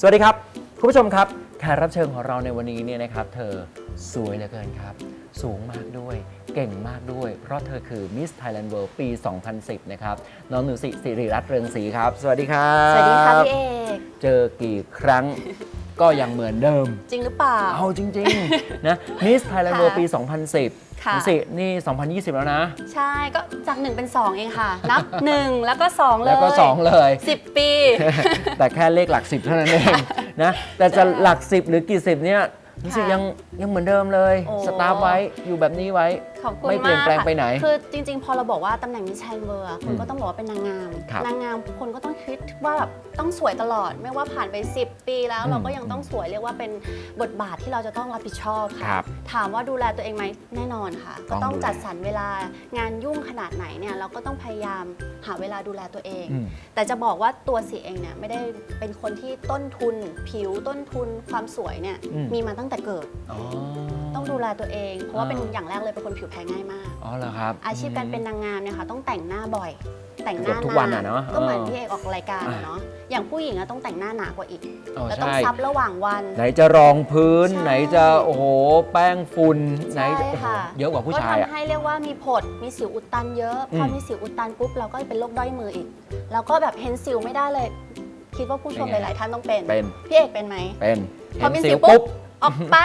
สวัสดีครับคุณผู้ชมครับแขกรับเชิญของเราในวันนี้เนี่ยนะครับ เธอสวยเหลือเกินครับ สูงมากด้วย เก่งมากด้วย เพราะเธอคือ Miss Thailand World ปี 2010 นะครับ น้องหนูสิสิริรัตน์เรืองศรีครับ สวัสดีครับ สวัสดีค่ะพี่เอก เจอกี่ครั้ง ก็ยังเหมือนเดิม จริงหรือเปล่า เอาจริง ๆ นะ Miss Thailand ค่ะ World ปี 2010ค่ะหนูสินี่ 2020 แล้วนะ ใช่ก็จากหนึ่งเป็นสองเองค่ะ นับหนึ่งแล้วก็สองเลยแล้วก็ 2 เลยสิบปี แต่แค่เลขหลักสิบเท่านั้นเองนะแต่จะหลักสิบหรือกี่สิบเนี่ยรู้สึกค่ะยังยังเหมือนเดิมเลย โอ้ สตาร์ฟไว้อยู่แบบนี้ไว้ขอบคุณไม่เปลี่ยนมากแปลงค่ะไปไหน คือจริง ๆ พอเราบอกว่าตำแหน่งมิชชันเวอร์คนอืมก็ต้องบอกว่าเป็นนางงาม ครับนางงามคนก็ต้องคิดว่าแบบต้องสวยตลอด ไม่ว่าผ่านไป 10 ปีแล้วอืมเราก็ยังต้องสวยเรียกว่าเป็นบทบาทที่เราจะต้องรับผิดชอบครัค่ะบถามว่าดูแลตัวเองไหมแน่นอนค่ะ ต้ก็องต้องดูแล จัดสรรเวลางานยุ่งขนาดไหนเนี่ยเราก็ต้องพยายามหาเวลาดูแลตัวเอง อืม แต่จะบอกว่าตัวสีเองเนี่ยไม่ได้เป็นคนที่ต้นทุน ผิวต้นทุนความสวยเนี่ยอืม มีมาตั้งแต่เกิด อ๋อ ต้องดูแลตัวเอง เพราะว่าอ่าเป็นอย่างแรกเลยเป็นคนผิวแพ้ง่ายมาก อ๋อเหรอครับ อาชีพการเป็นนางงามเนี่ยค่ะต้องแต่งหน้าบ่อย แต่งหเกืน้าอบทุกวันอะเนาะก็เหมือนเออพี่เอกออกรายการอะเนาะอย่างผู้หญิงอะต้องแต่งหน้าหนากว่าอีกอ๋อแล้วต้องใช่ซับระหว่างวัน ไหนจะรองพื้นใช่ไหนจะโอ้โหแป้งฝุ่นไหนใช่จะโอ้โหค่ะเยอะกว่าผู้ชายก็อะทำให้เรียกว่ามีผดมีสิวอุดตันเยอะอืมพอมีสิวอุดตันปุ๊บเราก็เป็นโรคด้อยมืออีกเราก็แบบเห็นสิวไม่ได้เลย คิดว่าผู้ชมเป็นหไงลาย ๆ ท่านต้องเป็นเป็นพี่เอกเป็นไหมเป็นพอเห็นมีสิสิววปุ๊ปุ๊บบ ออกไป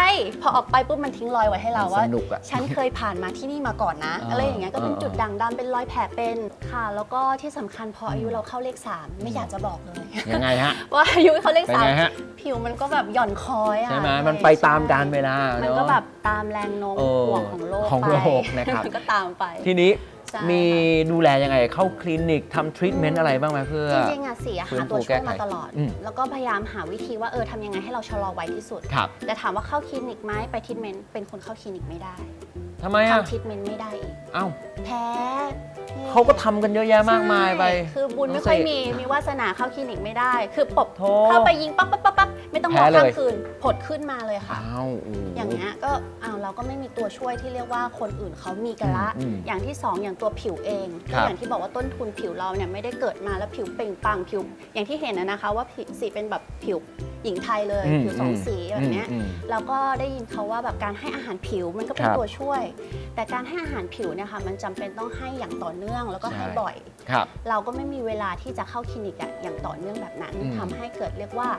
พอออกไปปุ๊บมันทิ้งรอยไว้ให้เราว่า สนุกอะ ฉันเคยผ่านมาที่นี่มาก่อนนะ อ่าอะไรอย่างเงี้ยก็เป็นอ่า จุดด่างดำเป็นรอยแผลเป็นค่ะ แล้วก็ที่สำคัญพออายุเราเข้าเลข3ไม่อยากจะบอกเลย ยังไงฮะ ว่าอายุเขาเลขเป็นสามไงฮะ ผิวมันก็แบบหย่อนคอยอะใช่ไหมเลยมันไปตามกาลเวลามันเนอะก็แบบตามแรงโน้มเออถ่วงของโลกของไปโลกนะครับ มันก็ตามไป ทีนี้ ใช่มีค่ะดูแลยังไงเข้าคลินิกทำทรีทเมนต์อะไรบ้างไหมเพื่อ จริงๆอะสีอะฟื้นหาฟูตัวแก้ช่วยไขมาตลอด อืม แล้วก็พยายามหาวิธีว่าเออทำยังไงให้เราชะลอวัยที่สุด ครับแต่ถามว่าเข้าคลินิกไหมไปทรีทเมนต์เป็นคนเข้าคลินิกไม่ได้ทำไมอะทำทรีทเมนต์ไม่ได้อีกเอ้าแพ้นี่เขาก็ทำกันเยอะแยะมากมายไป ใช่คือบุญไม่เอาสิค่อยมีมีวาสนาเข้าคลินิกไม่ได้ คือปบโถเข้าไปยิงปั๊บปั๊บปั๊บปั๊บ ไม่ต้องรอแพ้เลย ข้ามคืนผดขึ้นมาเลยค่ะ อ้าวโอย่างเงี้ยก็อ้าวเราก็ไม่มีตัวช่วยที่เรียกว่าคนอื่นเขามีกันละ อืมอืมอย่างที่สองอย่างตัวผิวเองครับก็อย่างที่บอกว่าต้นทุนผิวเราเนี่ยไม่ได้เกิดมาแล้วผิวเปล่งปลังผิว อย่างที่เห็นนะนะคะว่าผิวสีเป็นแบบผิวหญิงไทยเลยอืมผิวสองสีแบบเนี้ย อืมเราก็ได้ยินเขาว่าแบบการให้อาหารผิวมันก็เป็นครับตัวช่วย แต่การให้อาหารผิวเนี่ยค่ะมันจำเป็นต้องให้อย่างต่อเนื่องแล้วก็ใช่ ให้บ่อย ครับ เราก็ไม่มีเวลาที่จะเข้าคลินิกอะอย่างต่อเนื่องแบบนั้นอืมทำให้เกิดเรียกว่า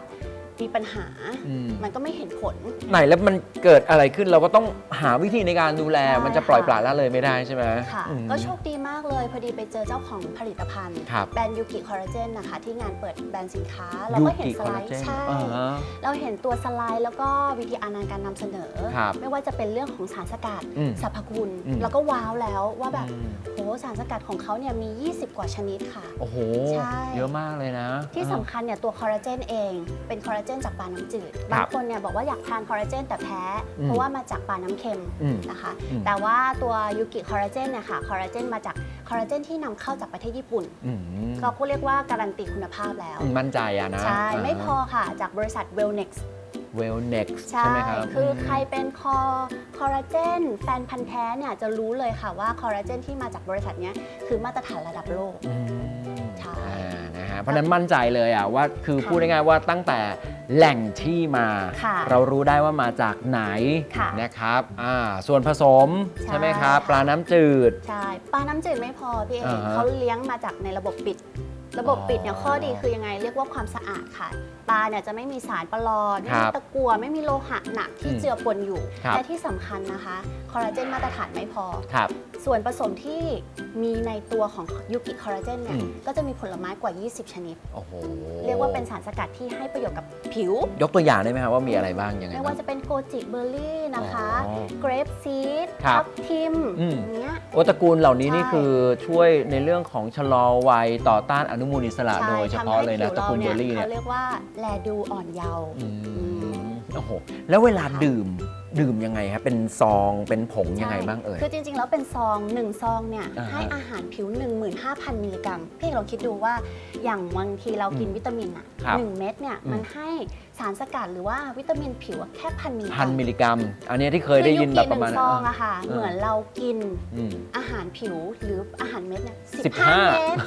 มีปัญหา อืม มันก็ไม่เห็นผล ไหนแล้วมันเกิดอะไรขึ้นเราก็ต้องหาวิธีในการดูแลใช่มันจะปล่อยค่ะ ปละละเลยไม่ได้ใช่ไหมค่ะ อืม ก็โชคดีมากเลย พอดีไปเจอเจ้าของผลิตภัณฑ์ ครับ แบรนด์ยูกิคอลลาเจนนะคะ ที่งานเปิดแบรนด์สินค้า เราก็เห็นยูสคอลไลลาด์เจนใช่ อ่าฮะ เราเห็นตัวสไลด์แล้วก็วิธีอาการการนำเสนอ ครับไม่ว่าจะเป็นเรื่องของสารสกัดอืมสรรพคุณ อืม แล้วก็ว้าวแล้วว่าแบบอืมโหสารสกัดของเขาเนี่ยมี 20 กว่าชนิดค่ะ โอ้โห ใช่ เยอะมากเลยนะที่สำคัญเนี่ยตัวคอลลาเจนเองเป็นคอลลาเจนจากปลาน้ำจืดครับบางคนเนี่ยบอกว่าอยากทานคอลลาเจนแต่แพ้อืมเพราะว่ามาจากปลาน้ำเค็มอืมนะคะอืมแต่ว่าตัวยูกิคอลลาเจนเนี่ยค่ะ คอลลาเจนมาจากคอลลาเจนที่นำเข้าจากประเทศญี่ปุ่นอืมเขาก็เรียกว่าการันตีคุณภาพแล้ว มั่นใจอะนะ ใช่ ไม่พอค่ะ จากบริษัท Wellnex เวลเน็กใช่ใช่ไหมครับ คือใครเป็นคอคอลลาเจนแฟนพันธ์แท้เนี่ยจะรู้เลยค่ะว่าคอลลาเจนที่มาจากบริษัทเนี้ยคือมาตรฐานระดับโลกอืมใช่อ่านะ ฮะเพราะฉะนั้นมั่นใจเลยอะว่าคือค่ะพูดง่ายๆว่าตั้งแต่แหล่งที่มา ค่ะเรารู้ได้ว่ามาจากไหนค่ะนะครับอ่าส่วนผสมใช่ ใช่ไหมครับค่ะปลาน้ำจืด ใช่ปลาน้ำจืดไม่พอพี่เออ่ากฮะเขาเลี้ยงมาจากในระบบปิด ระบบปิดเนี่ยอ๋อข้อดีคือยังไงเรียกว่าความสะอาดค่ะปลาเนี่ยจะไม่มีสารปลอดไม่ครัมีบตะกั่วไม่มีโลหะหนักที่อืมเจือปนอยู่ ครับ และที่สำคัญนะคะ คอลลาเจนมาตรฐานไม่พอ ครับ ส่วนผสมที่มีในตัวของยูกิคอลลาเจนเนี่ย อืม ก็จะมีผลไม้กว่า 20 ชนิด โอ้โหเรียกว่าเป็นสารสกัดที่ให้ประโยชน์กับผิว ยกตัวอย่างได้ไหมครับว่ามีอะไรบ้างยังไงไม่บ้าว่างจะเป็นโกจิเบอร์รี่นะคะ อ๋อเกรปซีดครับทับทิมอืม อย่างเงี้ย โอตระกูลเหล่านี้นี่ใช่คือช่วยในเรื่องของชะลอวัยต่อต้านอนุมูลอิสระใช่โดยเฉทำพาะให้เลยนะผิวตระกูลเบอร์รี่เนี่ยเขาเรียกว่าแลดูอ่อนเยาว์ อืม มโอ้โห แล้วเวลาค่ะดื่ม ดื่มยังไงครับเป็นซองเป็นผงยังไงบ้างเอ่ย คือจริงๆ แล้วเป็นซองหนึ่งซองเนี่ยอ่าฮะให้อาหารผิว 15,000 มิลลิกรัม พี่เอกลองคิดดูว่าอย่างบางทีเรากินอืมวิตามินอะครับหนึ่งเม็ดเนี่ยอืม มันให้สารสกัดหรือว่าวิตามินผิวอะแค่พันมิลลิกพัรันมมิลลิกรัม อันเนี้ยที่เคยได้ยินแบบประมาณคือยูกิหนึ่งซองอะค่ะเออเหมือนเรากินอืม อาหารผิวหรืออาหารเม็ดเนี่ยสิบ15ห้าเม็ด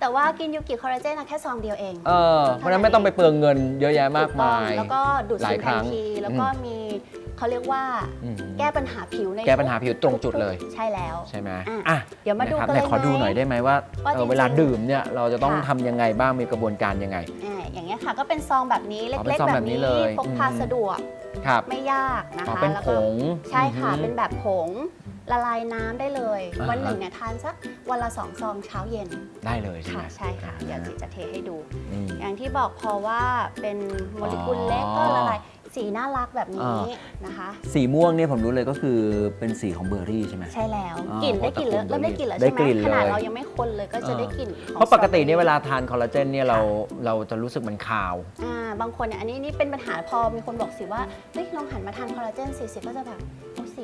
แต่ว่ากินยูกิคอลลาเจนอะแค่ซองเดียวเอง เออเพราะฉะนั้นไม่ต้องไปเปลืองเงินเยอะแยะมากถูต้องมายแล้วก็ดูดหลาซึยมครั้ทันงที แล้วก็อืมมี เขาเรียกว่าอืม แก้ปัญหาผิวในแก้ปัญหาผิวตรงจุดเลย ใช่แล้ว ใช่ไหมอะอะเดี๋ยวมาดูะครับกันไหเลยขอดูไหมหน่อยได้ไหมว่าว่าเอจริองๆเวลาดื่มเนี่ยเราจะต้องค่ะ ทำยังไงบ้างมีกระบวนการยังไง อ่าอย่างเงี้ยค่ะ ก็เป็นซองแบบนี้เอ๋อเป็ล็นกซองๆ แบแบบบนี้นี้เลยพกพาอืม สะดวกครับไม่ยากนะอ๋อคะเป็นแล้วผก็งใช่ค่ะ อือหือเป็นแบบผงละลายน้ำได้เลย อ่าฮะ วันหนึ่งเนี่ยทานสักวันละสองซองเช้าเย็นได้เลยใช่ไหมค่ะ ใช่ค่ะ เดี๋ยวจิจะเทให้ดู อืม อย่างที่บอกพอว่าเป็นโมเลกุลเล็กอ๋ก็อละลาย สีน่ารักแบบนี้อ่านะคะ สีม่วงเนี่ยผมรู้เลยก็คือเป็นสีของเบอร์รี่ใช่ไหมใช่แล้วอ๋อกลิ่นได้กลิ่นเลยเพราะเริ่มได้กลิ่นแล้วได้ใช่ไหมกลิ่นขนาดเลยเรายังไม่คนเลยก็จะได้กลิ่นของเพราะปกติเนี่ยสตรอเวบอรี่ลาทานคอลลาเจนเนี่ยเราเราจะรู้สึกมันคาวอ่าบางคนเนี่ยอันนี้นี่เป็นปัญหาพอมีคนบอกสิว่าเฮ้ยลองหันมาทานคอลลาเจนสิสิก็จะแบบ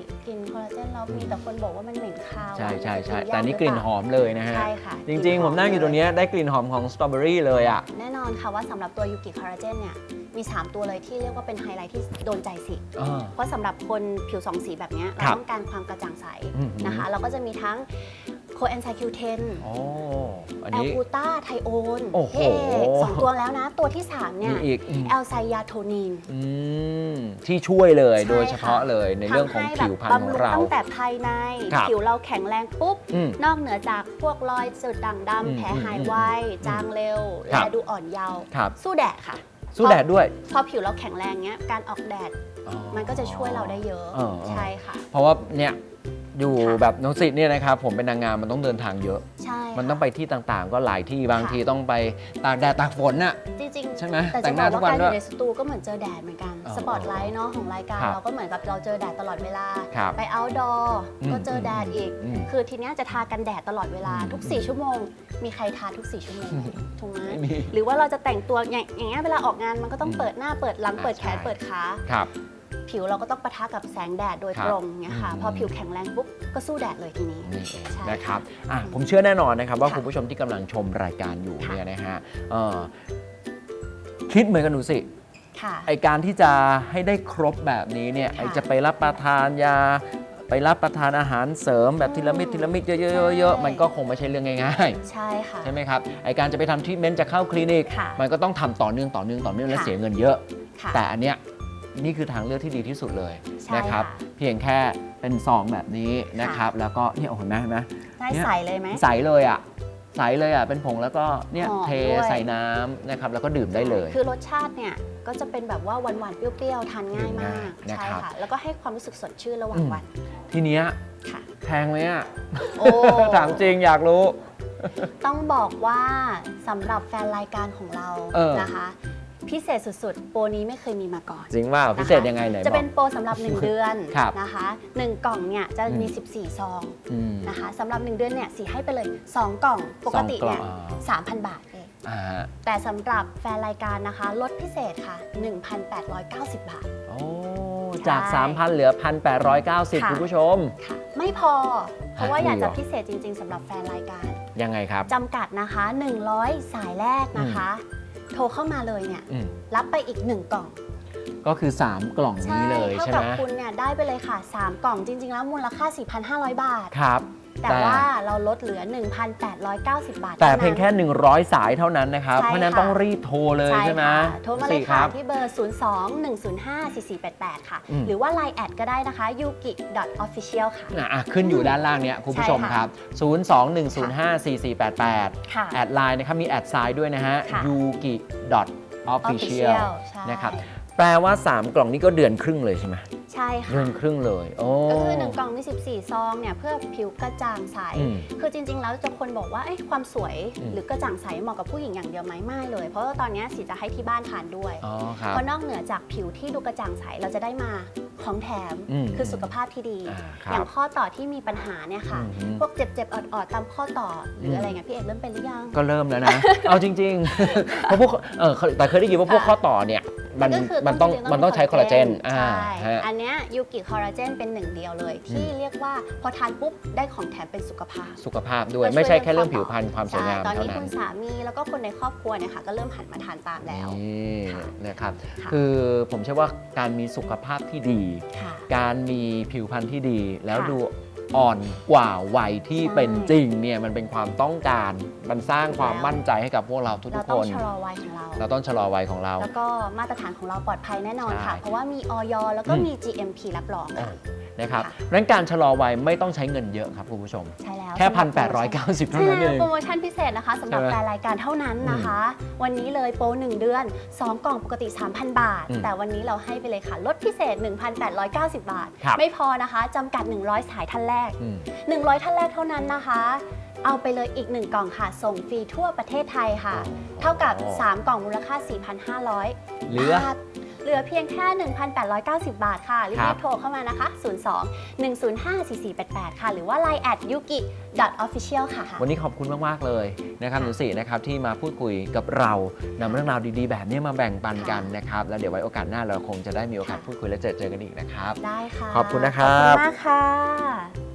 เอาสิกินคอลลาเจนแล้วมีแต่คนบอกว่ามันเหม็นคาวใช่ใช่ใช่มัจะแต่นี่ยากกลิ่นหอมเลยนะฮะใช่ค่ะจริง ๆ ผมนั่งอยู่ตรงเนี้ยได้กลิ่นหอมของสตรอเบอรี่เลยอะแน่นอนค่ะว่าสำหรับตัวยูกิคอลลาเจนเนี่ยมี 3 ตัวเลยที่เรียกว่าเป็นไฮไลท์ที่โดนใจสิอ่าเพราะสำหรับคนผิวสองสีแบบเนี้ยเราครับต้องการความกระจ่างใสอืมนะคะ เราก็จะมีทั้ง โคเอนไซคิวเทนโอ้อันแอลนี้ กูตาไทโอนโอ้โหสองตัวแล้วนะ ตัวที่ 3 เนี่มียอีกอืมแอลไซยาโทนิน อืมที่ช่วยเลยใช่โดยเฉพาะเลยในเรื่องของทำให้ผิวพรรณแบบของบำรุเราตั้งแต่ภายใน ครับผิวเราแข็งแรงปุ๊บ อืมนอกเหนือจากพวกรอยจุดด่างอืมดำแผลหายไวจางเร็ว ครับและดูอ่อนเยาว์ครับ สู้แดดค่ะสู้แดดด้วยพอผิวเราแข็งแรงเนี้ยการออกแดดอ๋อ มันก็จะช่วยเราได้เยอะ เออเออ ใช่ค่ะ เพราะว่าเนี่ย อยู่ค่ะแบบน้องสิทธิ์เนี่ยนะครับผมเป็นนางงามมันต้องเดินทางเยอะ ใช่มันต้องไปที่ต่างๆ ก็หลายที่บางค่ะทีต้องไปตากแดดตากฝนน่ะ จริงๆใช่ไหมแต่แต่จะงหบน้าอกทุกว่าวันการอด้วยยู่ในสตูก็เหมือนเจอแดดเหมือนกัน อ๋อสปอตไลท์เนาะของรายการครับเราก็เหมือนกับเราเจอแดดตลอดเวลา ครับไป outdoor อืมก็เจอแดดอีก อืมคือทีเนี้ยจะทากันแดดตลอดเวลาอืมทุก 4 ชั่วโมง มีใครทาทุก 4 ชั่วโมงถูกไหมไม่มีหรือว่าเราจะแต่งตัวอย่างอย่างเงี้ยเวลาออกงานมันก็ต้องอืมเปิดหน้าเปิดหลังอ่าเปิดแขนใช่ เปิดขา ครับ ผิวเราก็ต้องปะทะกับแสงแดดโดยครับตรงเงี้ยค่ะอืมพอผิวแข็งแรงปุ๊บก็สู้แดดเลยทีนี้นี่เองใช่ นะครับอะผมเชื่อแน่นอนนะครับว่าค่ะ คุณผู้ชมที่กำลังชมรายการอยู่ค่ะเนี่ยนะฮะเอ่อคิดเหมือนกันหนูสิ ค่ะ ไอการที่จะให้ได้ครบแบบนี้เนี่ย ค่ะไอจะไปรับประทานยา ไปรับประทานอาหารเสริมแบบทีละเม็ดอืมทีละเม็ดเยใช่อะๆๆๆมันก็คงไม่ใช่เรื่องง่ายใช่ค่ะ ๆ ใช่ไหมครับ ไอการจะไปทำทรีทเมนต์จะเข้าคลินิก ค่ะมันก็ต้องทำต่อเนื่องต่อเนื่องต่อเนื่องและค่ะ เสียเงินเยอะ ค่ะ แต่อันเนี้ย นี่คือทางเลือกที่ดีที่สุดเลยใช่นะครับ ค่ะ เพียงแค่เป็นซองแบบนี้นะครับ แล้วก็เนี่ยโอ้โหเห็นไหมเห็นไหม ได้เนี่ยใส่เลยไหม ใสเลยอะใสเลยอะเป็นผงแล้วก็เนี่ยหอมเทด้วย ใส่น้ำนะครับ แล้วก็ดื่มได้เลย คือรสชาติเนี่ยก็จะเป็นแบบว่าหวานๆ เปรี้ยวๆ ทานง่ายมาก ดื่มง่ายนะครับใช่ค่ะ แล้วก็ให้ความรู้สึกสดชื่นระหว่างวัน ทีเนี้ยค่ะ แพงไหมอะ โอ้ ถามจริงอยากรู้ ต้องบอกว่าสำหรับแฟนรายการของเราเออนะคะ พิเศษสุดๆ โปรนี้ไม่เคยมีมาก่อนจริงว่าพิเศษนะคะยังไงไหนจะบเป็อกนโปรสำหรับ 1 เดือนครับนะคะ1กล่องเนี่ยจะมีอืม14 ซองอืม นะคะสำหรับ 1 เดือนเนี่ยสีให้ไปเลย 2 กล่องปกติเนี่ยสองกล่อง3,000 บาทเองอ่าฮะแต่สำหรับแฟนรายการนะคะลดพิเศษค่ะ 1,890 บาท โอ้จาก ใช่3,000 เหลือ 1,890 ค่ะ คุณผู้ชม ค่ะ ไม่พอ เพราะว่าอะอยากจะมีเหรอพิเศษจริง ๆสำหรับแฟนรายการ ยังไงครับ จำกัดนะคะ 100 สายแรกนะคะโทรเข้ามาเลยเนี่ยอืมรับไปอีก 1 กล่องก็คือ 3 กล่องนี้เลยเท่าใช่กับไหมคุณเนี่ยได้ไปเลยค่ะ 3 กล่องจริง ๆ แล้วมูลค่า 4,500 บาท ครับ แต่ว่าเราลดเหลือ 1,890 บาทแต่ท่านั้นเพียงแค่ 100 สายเท่านั้นนะครับใช่เพราะฉะนั้นค่ะต้องรีบโทรเลยใช่ไหมค่ะโทรมาเลยสิค่ะรับที่เบอร์ 02-105-4488 ค่ะอืมหรือว่า Line แอดก็ได้นะคะ yuki.official ค่ะอะอะขึ้นอยู่ด้านล่างเนี้ยคุณผู้ชมใช่คค่ะรับ 021054488ค่ะแอดไลน์นะครับมีแอดไซน์ด้วยนะฮะค่ะ yuki official ใช่นะครับแปลว่า 3 กล่องนี้ก็เดือนครึ่งเลยใช่ไหม ใช่ค่ะ เดือนครึ่งเลย โอ้ ก็คือ1กล่องมี 14 ซองเนี่ยเพื่อผิวกระจ่างใส อืมคือจริง ๆ แล้วจะคนบอกว่าเอ้ยความสวยอืม หรือกระจ่างใสเหมาะกับผู้หญิงอย่างเดียวไหมไม่เลย เพราะว่าตอนเนี้ยสีจะให้ที่บ้านทานด้วย อ๋อครับ เพราะนอกเหนือจากผิวที่ดูกระจ่างใสเราจะได้มาของแถมอืมคือสุขภาพที่ดี อ่าครับอย่างข้อต่อที่มีปัญหาเนี่ยค่ะ อืมพวกเจ็บๆออดๆตามข้อต่อหรืออะไรเงี้ยพี่เอกเริ่มเป็นหรือยัง ก็เริ่มแล้วนะ เอาจริงๆ เพราะพวกเออแต่เคยได้ยินว่าพวกข้อต่อเนี่ย มันก็คือมันต้องจริๆมันต้องใช้คอลลาเจนอ่าใช่ฮะ อันเนี้ยยูกิคอลลาเจนเป็นหนึ่งเดียวเลย ที่เรียกว่าพอทานปุ๊บได้ของแถมเป็นสุขภาพ สุขภาพด้วยก็ช่วยไม่ใช่แค่เรื่องเรื่ผิอวงพรรณความสวยงามใช่ตอนเท่านี้นั้คุน ณสามีแล้วก็คนในครอบครัวเนี่ยค่ะก็เริ่มหันมาทานตามแล้ว นี่ค่ะนะครับ ค่ะ คือผมเชื่อว่าการมีสุขภาพที่ดี ค่ะ การมีผิวพรรณที่ดี แล้วค่ะดู อ่อนกว่าวัยที่ใช่เป็นจริงเนี่ยมันเป็นความต้องการ มันสร้างความแล้วมั่นใจให้กับพวกเราทุเรากๆต้คองน ชะลอวัยของเรา เราต้องชะลอวัยของเรา แล้วก็มาตรฐานของเราปลอดภัยแน่นอนค่ะ ใช่เพราะว่ามีออยแล้วก็อืม มี GMP รับรองโอ้ค่ะ นะครับค่ะดังนั้นการชะลอวัยไม่ต้องใช้เงินเยอะครับคุณผู้ชม ใช่แล้วแค่สำหรับโปรโมชั่1,890เท่าใช่นั้นเอแล้วงโปรโมชั่นพิเศษนะคะสำหรับใช่ไหมแฟนรายการเท่านั้นนะคะ วันนี้เลยโปร1เดือน 2 กล่องปกติ 3,000 บาทอืมแต่วันนี้เราให้ไปเลยค่ะ ลดพิเศษ 1,890 บาทครับไม่พอนะคะจำกัด 100 สายท่านแรกอืม100 ท่านแรกเท่านั้นนะคะเอาไปเลยอีก 1 กล่องค่ะ ส่งฟรีทั่วประเทศไทยค่ะอ๋อเท่ากับ 3 กล่องมูลค่า 4,500 เหลือบาท เหลือเพียงแค่ 1,890 บาทค่ะ รีครับบๆโทรเข้ามานะคะ 02 105 4488 ค่ะ หรือว่า line at yuki official ค่ะ วันนี้ขอบคุณมาก ๆ เลยนะครับหนูสี่นะครับที่มาพูดคุยกับเรานำเรื่องราวดีๆ แบบนี้มาแบ่งปันกันนะครับ แล้วเดี๋ยวไว้โอกาสหน้าเราคงจะได้มีโอกาสค่ะพูดคุยและเจอเจอกันอีกนะครับ ได้ค่ะ ขอบคุณนะครับ ขอบคุณมากค่ะ